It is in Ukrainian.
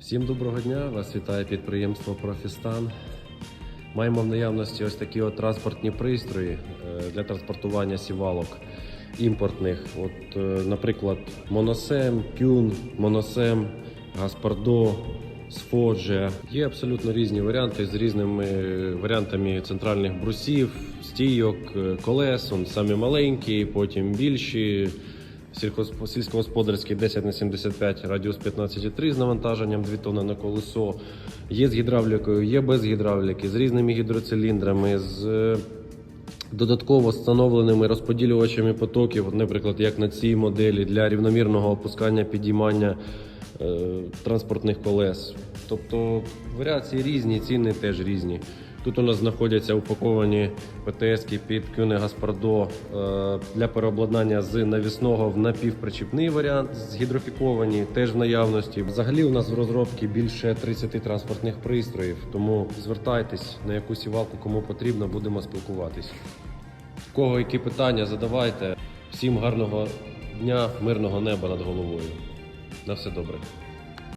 Всім доброго дня! Вас вітає підприємство Профістан. Маємо в наявності ось такі от транспортні пристрої е, для транспортування сівалок імпортних. От, е, наприклад, Моносем, Кюн, Моносем, Гаспардо, Сфоджа. Є абсолютно різні варіанти з різними варіантами центральних брусів, стійок, е, колес, самі маленькі, потім більші. Сільськогосподарський 10 на 75, радіус 15,3 з навантаженням 2 тонни на колесо. Є з гідравлікою, є без гідравліки, з різними гідроциліндрами, з е, додатково встановленими розподілювачами потоків, наприклад, як на цій моделі для рівномірного опускання підіймання е, транспортних колес. Тобто варіації різні, ціни теж різні. Тут у нас знаходяться упаковані ПТС під Кюне Гаспардо е, для переобладнання з навісного в напівпричіпний варіант, з гідрофіковані, теж в наявності. Взагалі у нас в розробці більше 30 транспортних пристроїв, тому звертайтесь на яку сівалку, кому потрібно, будемо спілкуватись. Кого які питання, задавайте. Всім гарного дня, мирного неба над головою. На все добре.